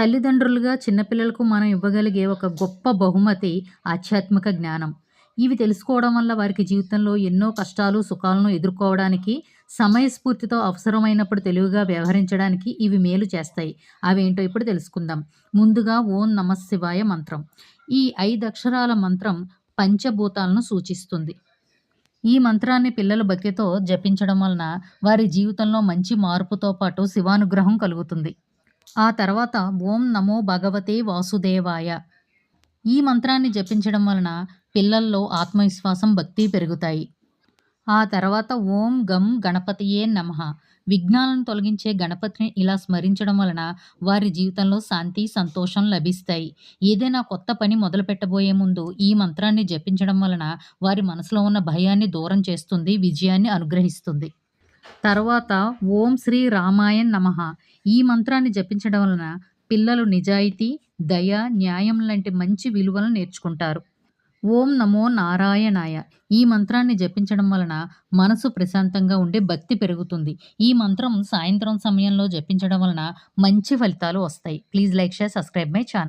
తల్లిదండ్రులుగా చిన్నపిల్లలకు మనం ఇవ్వగలిగే ఒక గొప్ప బహుమతి ఆధ్యాత్మిక జ్ఞానం. ఇవి తెలుసుకోవడం వల్ల వారికి జీవితంలో ఎన్నో కష్టాలు, సుఖాలను ఎదుర్కోవడానికి, సమయస్ఫూర్తితో అవసరమైనప్పుడు తెలివిగా వ్యవహరించడానికి ఇవి మేలు చేస్తాయి. అవేంటో ఇప్పుడు తెలుసుకుందాం. ముందుగా ఓం నమఃశివాయ మంత్రం. ఈ ఐదు అక్షరాల మంత్రం పంచభూతాలను సూచిస్తుంది. ఈ మంత్రాన్ని పిల్లల భక్తితో జపించడం వలన వారి జీవితంలో మంచి మార్పుతో పాటు శివానుగ్రహం కలుగుతుంది. ఆ తర్వాత ఓం నమో భగవతే వాసుదేవాయ. ఈ మంత్రాన్ని జపించడం వలన పిల్లల్లో ఆత్మవిశ్వాసం, భక్తి పెరుగుతాయి. ఆ తర్వాత ఓం గం గణపతియే నమః. విఘ్నాలను తొలగించే గణపతిని ఇలా స్మరించడం వలన వారి జీవితంలో శాంతి, సంతోషం లభిస్తాయి. ఏదైనా కొత్త పని మొదలుపెట్టబోయే ముందు ఈ మంత్రాన్ని జపించడం వలన వారి మనసులో ఉన్న భయాన్ని దూరం చేస్తుంది, విజయాన్ని అనుగ్రహిస్తుంది. తర్వాత ఓం శ్రీ రామాయణ్ నమః. ఈ మంత్రాన్ని జపించడం వలన పిల్లలు నిజాయితీ, దయ, న్యాయం లాంటి మంచి విలువలను నేర్చుకుంటారు. ఓం నమో నారాయణాయ. ఈ మంత్రాన్ని జపించడం వలన మనసు ప్రశాంతంగా ఉండే భక్తి పెరుగుతుంది. ఈ మంత్రం సాయంత్రం సమయంలో జపించడం వలన మంచి ఫలితాలు వస్తాయి. Please like, share, subscribe my channel.